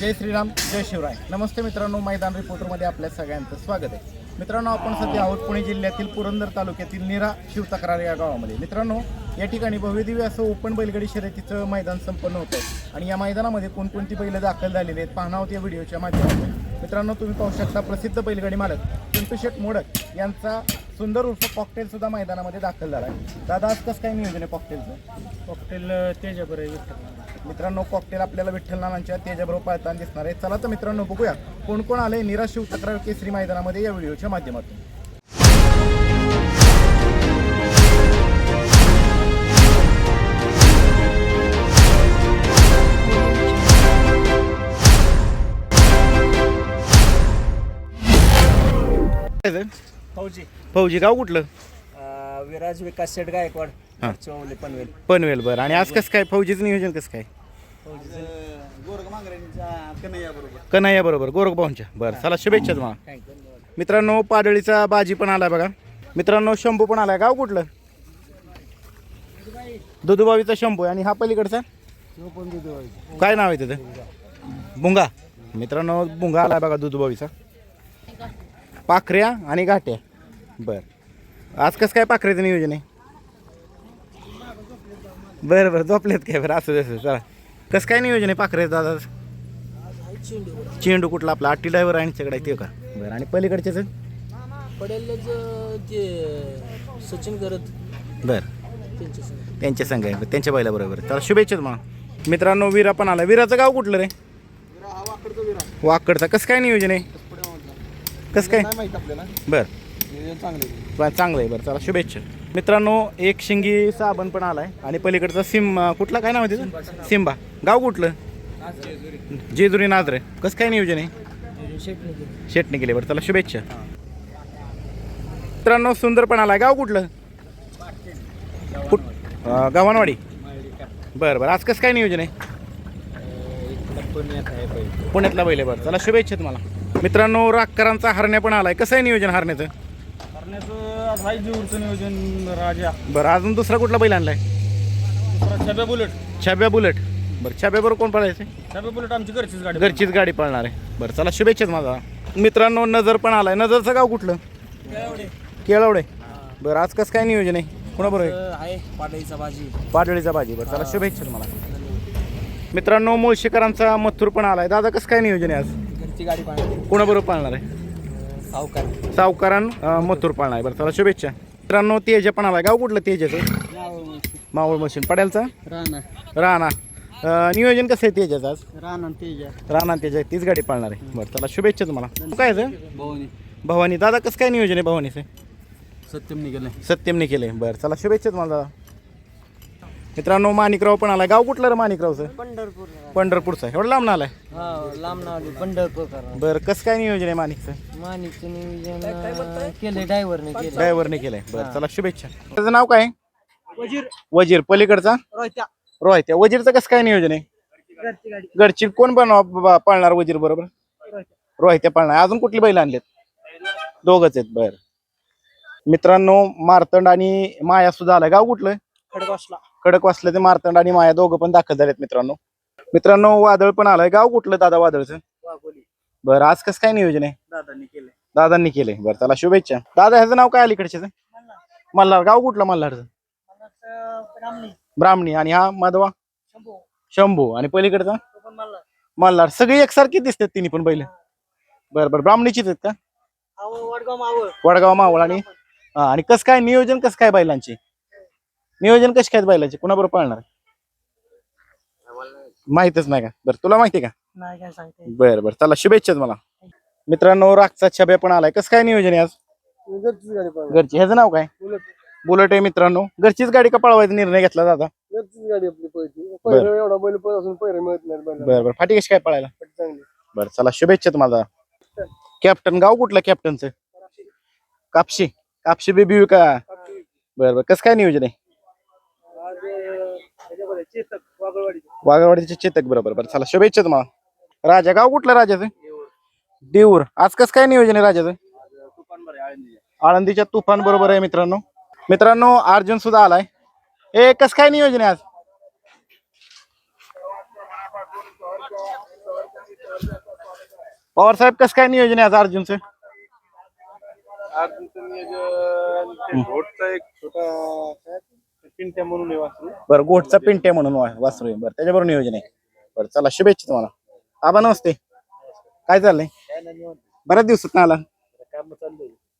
जय श्रीराम जय शिवराय. नमस्ते मित्रांनो मैदान रिपोर्टरमध्ये आपल्या सगळ्यांचं स्वागत आहे. मित्रांनो आपण सध्या आहोत पुणे जिल्ह्यातील पुरंदर तालुक्यातील निरा शिवतक्रार या गावामध्ये. मित्रांनो या ठिकाणी भव्यदिव्य असं ओपन बैलगाडी शर्यतीचं मैदान संपन्न होतं आणि या मैदानामध्ये कोणकोणती बैलं दाखल झालेली आहेत पाहणं आहोत या व्हिडिओच्या माध्यमातून. मित्रांनो तुम्ही पाहू शकता प्रसिद्ध बैलगाडी मालक पिंटू शेठ मोडक यांचा सुंदर उर्फ कॉकटेल सुद्धा मैदानामध्ये दाखल झाला आहे. दादा आज कसं काय नियोजन आहे कॉकटेलचं कॉकटेल तेजाबर आहे मित्रांनो कॉकटेल आपल्याला विठ्ठल नानांच्या तेजाबरोबर पाळताना दिसणार आहे. चला तर मित्रांनो बघूया कोण कोण आले निराशिव तक्रार केसरी मैदानामध्ये या व्हिडिओच्या माध्यमातून. फौजी. फौजी गाव कुठलं? विराज विकास शेट गायकवाड हा. चौले पनवेल. पनवेल बरं. आणि आज कसं काय? फौजीचं नियोजन कसं काय? कन्हैया बरोबर गोरखभाऊंच्या बरं चला शुभेच्छा तुम्हाला. मित्रांनो पाडळीचा बाजी पण आलाय बघा. मित्रांनो शंभू पण आलाय. गाव कुठलं? दुधुबावीचा शंभू आहे. आणि हा पलीकडचा? काय नाव आहे तिथं भुंगा. मित्रांनो भुंगा आलाय बघा दुधुबावीचा पाखऱ्या आणि घाट्या. बर. आज कसं काय पाखऱ्याचं नियोजन आहे? बरं बरं झोपलेत काय? बरं असं तसं चला. कसं काय नियोजन आहे पाखऱ्याचं दादा? चेंडू कुठला आपला? आट्टी ड्रायव्हर आहे सगळं ते का? बरं आणि पलीकडच्याच पडेल ते सचिन करत बरं. त्यांच्या संघ आहे. त्यांच्या बैला बरोबर. त्याला शुभेच्छा मला मित्रांनो विरा पण आला. विराचं गाव कुठलं रे? वाकडचा कसं काय नियोजन आहे? कसं काय? बरं. बरं चांगलं आहे. बरं चला शुभेच्छा. मित्रांनो एक शिंगी साबण पण आलाय. आणि पलीकडचा सिम कुठला? काय नाव आहे तिथं सिम्बा गाव कुठलं? जेजुरी. नाजरे. कसं काय नियोजन आहे? शेटणी केली. बरं चला शुभेच्छा. मित्रांनो सुंदर पण आलाय. गाव कुठलं? कुठ बरं बरं. आज कसं काय नियोजन आहे? पुण्यातला बैल आहे बरं. चला शुभेच्छा तुम्हाला. मित्रांनो राक्करांचा हरण्या पण आलाय. कसं आहे नियोजन हरण्याचं? करण्याचं हाय नियोजन राजा. बरं अजून दुसरा कुठला बैल आणलाय? दुसरा छब्या बुलेट. छाब्या बुलेट. बरं छाब्याबरोबर कोण पळायचं? छब्या बुलेट आमची घरचीच गाडी घरचीच गाडी पळणार आहे. बरं चला शुभेच्छा माझा मित्रांनो नजर पण आलाय. नजरचं गाव कुठलं? केळवडे. बरं आज कसं काय नियोजन आहे? कोणाबरोबर आहे? आहे पाडळीचा भाजी पाडळीचा भाजी बरं चला शुभेच्छा तुम्हाला. मित्रांनो मुळशीकरांचा मथुर पण आलाय. दादा कसं काय नियोजन आहे आज? घरची गाडी कोणाबरोबर पाळणार आहे? सावकार. सावकारान मथुर पाळणार. आहे बरं चला शुभेच्छा. मित्रांनो तेज पण आलाय. गाव कुठलं तेजाचं मावळ मशीन. पड्यालचा? राणा. राणा. अं, नियोजन कसं आहे तेजाचं आज? राणा तेजा. राणा तेजा तीच गाडी पाळणार आहे. बरं चला शुभेच्छा तुम्हाला. काय आहे ते? भवानी. भवानी. दादा कसं काय नियोजन आहे भवानीचं? सत्यम निघाले सत्यमने केले बरं चला शुभेच्छा तुम्हाला दादा. मित्रांनो माणिकराव पण आलाय. गाव कुठलं रे माणिकरावचं? पंढरपूर. पंढरपूरचं. एवढं लांब आलाय हा लांब नाव पंढरपूर बरं कसं काय नियोजन आहे माणिकचं? माणिकचं नियोजन केले ड्रायव्हरने केले ड्रायव्हरने केलंय. बरं चला शुभेच्छा. त्याचं नाव काय? वजीर. पलीकडचा? रोय त्या वजीरचं कसं काय नियोजन आहे? घरची गाडी. घरची कोण बनवा पाळणार वजीर बरोबर? रोहित्या. पाळणार. अजून कुठली बैल आणलेत? दोघच आहेत बर. मित्रांनो मारतंड आणि माया सुद्धा आलाय गाव कुठलं? खडकवासला कडक वाचलं ते मारतंड आणि माया दोघं पण दाखल झालेत मित्रांनो. मित्रांनो वादळ पण आलाय. गाव कुठलं दादा वादळचं? बरं आज कसं काय नियोजन आहे? दादांनी केले दादांनी केलंय. बरं चला शुभेच्छा. दादा ह्याचं नाव काय अलीकडचे मल्हार. गाव कुठलं मल्हारचं? ब्राह्मणी. आणि हा माधवा? शंभू. आणि पलीकडचा? मल्हार. सगळी एकसारखी दिसतात तिन्ही पण बैल. बरं बरं ब्राह्मणीचीच आहेत का? वडगाव मावळ. वडगाव मावळ आणि? हा आणि कसं काय नियोजन कसं काय बैलांचे? नियोजन कशी काय बैलांचे? कुणाबरोबर पाळणार? माहितच नाही का? बरं तुला माहिती का? नाही काय सांगते बरं बरं चला शुभेच्छा मला मित्रांनो रागचा छब्या पण आलाय. कसं काय नियोजन आहे आज? घरचीच गाडी पाळली घरची. ह्याचं नाव काय? बुलेट. आहे मित्रांनो. घरचीच गाडी का पळवायचा निर्णय घेतला दादा? घरचीच गाडी आपली पहिली बरं. पहिलं एवढा बैल पण असून पहिलं मिळत नाही बैल बरं बरं. फाटी कशी काय पळायला? चांगली. बरं चला शुभेच्छा तुम्हाला. कॅप्टन गाव कुठलं कॅप्टनचं? कापशी. कापशी. बेबी का? बरं बरं. कसं काय नियोजन आहे? चेतक वागळवाडी वाघवाडीचे चेतक बरोबर बरं चला शुभेच्छा तुम्हाला. राजा गाव कुठलं राजाचं? देऊर आज कसं काय नियोजन आहे राजाचं? आळंदीच्या तुफान बरोबर आहे मित्रांनो. मित्रांनो अर्जुन सुद्धा आलाय. ए कसं काय नियोजन आहे आज? पवार साहेब कसं काय नियोजन आहे आज अर्जुनचं? अर्जुनचं नियोजन घोटचा एक छोटा काय पिंट्या म्हणून आहे वासरू. बरं गोठचा पिंटे म्हणून वा- वासरू आहे. बरं त्याच्याबरोबर नियोजन आहे. बरं चला शुभेच्छा तुम्हाला. आबा नमस्ते. काय चाललंय? बऱ्याच दिवसात ना आला. काम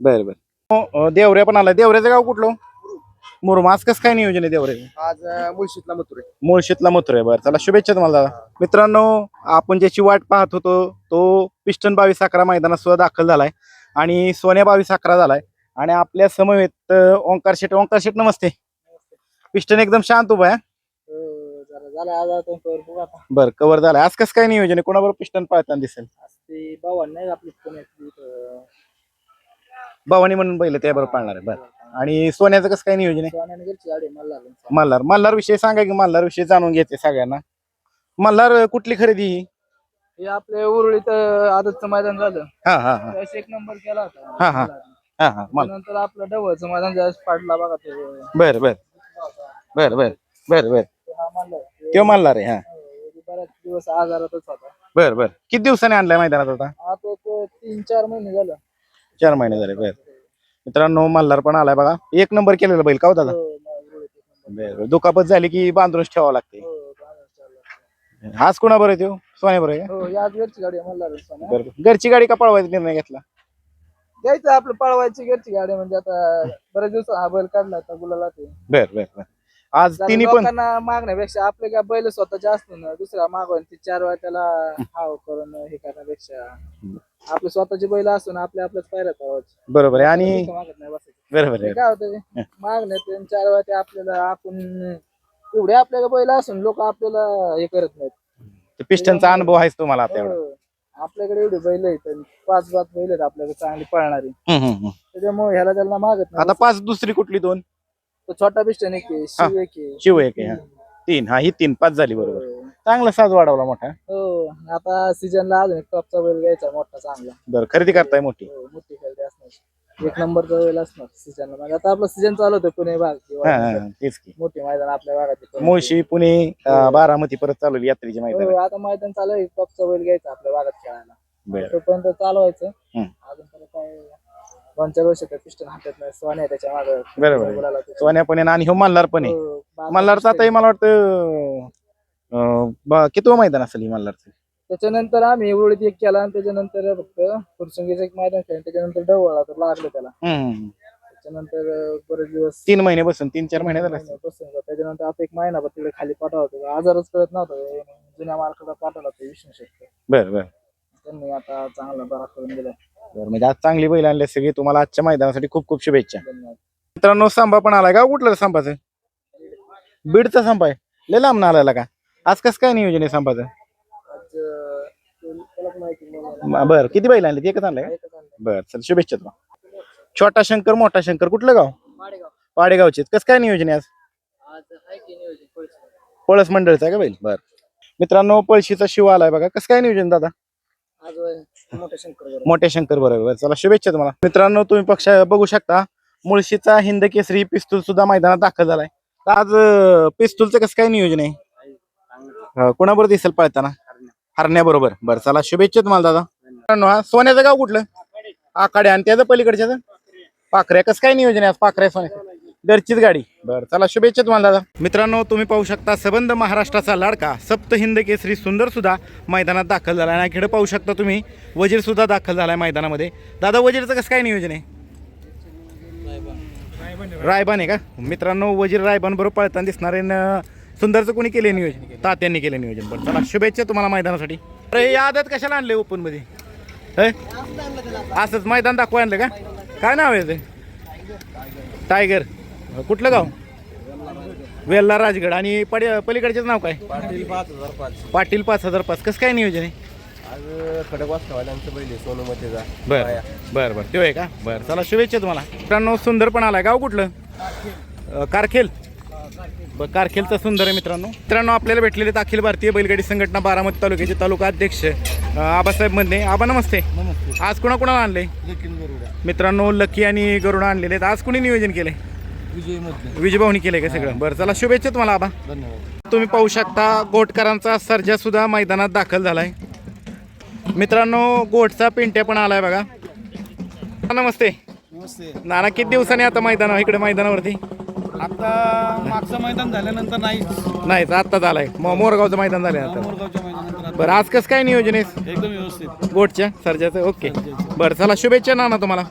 बरं बरं. हो, देवऱ्या पण आला देवऱ्याचं गाव कुठलं? मुरुम. आज कसं काय नियोजन आहे देवऱ्याचं? आज मुळशीतला मथुरे मुळशीतला मथुर आहे. बरं चला शुभेच्छा तुम्हाला दादा. मित्रांनो आपण ज्याची वाट पाहत होतो तो पिस्टन बावीस अकरा मैदानात सुद्धा दाखल झालाय. आणि सोन्या बावीस अकरा झालाय. आणि आपल्या समवेत अं, ओंकार शेट. ओंकार शेट नमस्ते. पिस्टन एकदम शांत उभा आहे झाला बरं कव्हर झालाय. आज कसं काय नियोजन आहे? कोणाबरोबर पिस्टन पाळताना दिसेल? भवानी म्हणून पहिले त्याबरोबर पाळणार आहे. बरं. आणि सोन्याचं कसं काय नियोजन आहे? मल्हार मल्हार. विषयी सांगा की मल्हार विषयी जाणून घेते सगळ्यांना. मल्हार कुठली खरेदी? ही हे आपल्या उरुळीत आदतचं मैदान झालं. हा हा हा. त्यावेळेस एक नंबर केला होता. हा, हा. हा हा. मल नंतर आपलं डवळचं मैदान ज्यावेळेस पाडला बघा ते. बर बर. बर बर. बर बर. हा तो मल्हार आहे हा. बऱ्याच दिवस आजारातच होता बर बर. किती दिवसाने आणलाय मैदानात आता? आता एक तीन चार महिने झालं. चार महिने झाले बर. मित्रांनो मल्हार पण आलाय बघा. एक नंबर केलेला बैल का हो दादा? हो. बर बर. दुखापत झाली की बांधूनच ठेवावं लागते हो, चालला. आज कोणा बरं तो? सोन्या बरं आहे हो याच घरची गाडी आहे बरं घरची गाडी का पळवायचा निर्णय घेतला? घ्यायचं आपलं पळवायची घरची गाडी म्हणजे आता बरेच दिवस हा बैल काढला गुलाला ते बर बर बर. आज तिन्ही पण. लोकांना मागण्यापेक्षा आपले काय बैल स्वतःचे असते ना दुसरा मागवून ती चार वेळा त्याला हाव करून हे करण्यापेक्षा. आपले स्वतःचे बैल असून आपल्या आपल्याच पायऱ्यात आवाज बरोबर आहे. आणि मागत नाही बसायचं. बरोबर ते आहे काय होतं मागण्यात चार वेळा ते आपल्याला आपण एवढे आपल्याला बैल असून लोक आपल्याला हे करत नाहीत. पिस्टनचा अनुभव आहेच तुम्हाला आता एवढा. हो. आपल्याकडे एवढे बैल आहेत आणि पाच पाच बैल आहेत आपल्याकडे चांगली पळणारी. हम्म, हम्म, हम्म. त्याच्यामुळे ह्याला त्याला मागत नाही. आता पाच दुसरी कुठली दोन? तो छोटा पिस्टन एक आहे, शिव एक आहे. शिव एक आहे हा. तीन हा ही तीन पाच झाली बरोबर. हो. चांगला साज वाढवला मोठा. हो आता सीजनला अजून एक टॉपचा बैल घ्यायचा मोठा चांगला. बरं खरेदी करताय मोठी. हो, मोठी खरेदी असणार. एक नंबरचा बैल असणार सीजनला म्हणजे आता आपला सीजन चालू होतं पुणे भाग हा. हा, तेच की. मोठी मैदान आपल्या भागात. मुळशी पुणे अं, बारामती परत चालवली यात्रेची मैदान. हो, आता मैदान चालू आहे टॉपचा बैल घ्यायचा आपल्या भागात खेळायला. बरं. तोपर्यंत चालवायचं. हम्म. अजून तर काय दोन चार वर्ष त्या पिस्टन हातात नाही सोने आहे त्याच्यामागे. बरोबर आहे. सोन्या पण आहे आणि ह्यो मल्हार पण हो, मल्हारचं आता मला वाटतं अं, ब- कितवं मैदान असेल ही मल्हारचं? त्याच्यानंतर आम्ही उरळीत एक केला आणि त्याच्यानंतर फक्त फुरसंगीचं एक मैदान खेळलं. त्याच्यानंतर डवळा तर लागलं त्याला. हम्म. त्याच्यानंतर अं, बरेच दिवस तीन महिने बसून तीन चार महिने झाले असतील. बसून. त्याच्यानंतर आता एक महिनाभर तिकडे खाली पाठवतो आजारच कळत नव्हता. हे जुन्या मार्केटला पाठवला ते विष्णू शेट्टी. बरं बरं. त्यांनी आता चांगला बरा करून दिला बरं म्हणजे आज चांगली बैल आणली सगळी. तुम्हाला आजच्या मैदानासाठी खूप खूप शुभेच्छा. धन्यवाद. मित्रांनो सांबा पण आलाय का? कुठलं सांबाचं? बीडचा सांबा आहे. लय लांब ना आलाय का? आज कसं काय नियोजन आहे सांबाचं? आज अं, त्याला पण माहिती मला. म- बरं किती बैल आणले? एकच आणलंय का? एकच आणलं. बरं चल शुभेच्छा तुम्हाला. छोटा शंकर मोठा शंकर कुठलं गाव? माडेगाव. पाडेगावचे कसं काय नियोजन आहे आज? आज आहे की नियोजन? पैसे? पळस मंडळचा आहे का बैल? बर. मित्रांनो पळशीचा शिव आलाय बघा. कसं काय नियोजन दादा? मोठ्या शंकर बरोबर. चला शुभेच्छा तुम्हाला. मित्रांनो तुम्ही पक्ष बघू शकता मुळशीचा हिंद केसरी पिस्तूल सुद्धा मैदानात दाखल झालाय. आज पिस्तूलचं कसं काय नियोजन आहे? कोणाबरोबर दिसेल पळताना? हरण्याबरोबर बरं चला शुभेच्छा तुम्हाला दादा. मित्रांनो हा सोन्याचं गाव कुठलं? आखाडे. आणि त्याचं पलीकडच्या पाखऱ्या. कसं काय नियोजन आहे आज पाखऱ्या सोन्या? घरचीच गाडी. बरं चला शुभेच्छा तुम्हाला दादा. मित्रांनो तुम्ही पाहू शकता सबंध महाराष्ट्राचा लाडका सप्त हिंद केसरी सुंदर सुद्धा मैदानात दाखल झाला आणि खेळ पाहू शकता तुम्ही वजीर सुद्धा दाखल झालाय मैदानामध्ये. दादा वजीरचं कसं काय नियोजन आहे? रायबान आहे का? मित्रांनो वजीर रायबान बरोबर पळताना दिसणारे न सुंदरचं कोणी केले नियोजन? तात्यांनी केले नियोजन बरं चला शुभेच्छा तुम्हाला मैदानासाठी. अरे हे आदत कशाला आणले ओपनमध्ये हे? असंच मैदान दाखवा आणलं का? काय नाव आहे ते? टायगर. कुठलं गाव? वेल्ला राजगड. आणि पडी पलीकडचेच नाव काय? पाटील पाच हजार पाच. पाटील पाच हजार पाच. कसं काय नियोजन आहे? आज खडक वाजतावाल्यांचं बैल सोनूमध्येचा बर बर बर. तो आहे का? बर चला शुभेच्छा तुम्हाला. मित्रांनो सुंदर पण आलाय. गाव कुठलं? अं, कारखेल. बर कारखेलचा सुंदर आहे मित्रांनो. मित्रांनो आपल्याला भेटलेले आहेत अखिल भारतीय बैलगाडी संघटना बारामती तालुक्याचे तालुका अध्यक्ष अं, आबासाहेबमध्ये आबा नमस्ते. नमस्ते. आज कुणा कुणाला आणले मित्रांनो लकी आणि गरुडा आणलेले आहेत. आज कुणी नियोजन केले विजय विजयभाऊनी केलंय का सगळं? बरं चला शुभेच्छा तुम्हाला आबा. धन्यवाद. तुम्ही पाहू शकता गोटकरांचा सर्जा सुद्धा मैदानात दाखल झालाय. मित्रांनो गोटचा पिंट्या पण आलाय बघा. नमस्ते. नमस्ते. नाना किती दिवसांनी आता मैदान इकडे मैदानावरती? आता मागचं मैदान झाल्यानंतर नाहीच. नाही आत्ताच आलाय मो- मोरगावचं मैदान झालंय आता. मोरगावच्या मैदानानंतर आता. बरं आज कसं काय नियोजन आहे? एकदम व्यवस्थित. गोटच्या सर्जाचं? ओके. बरं चला शुभेच्छा नाना तुम्हाला.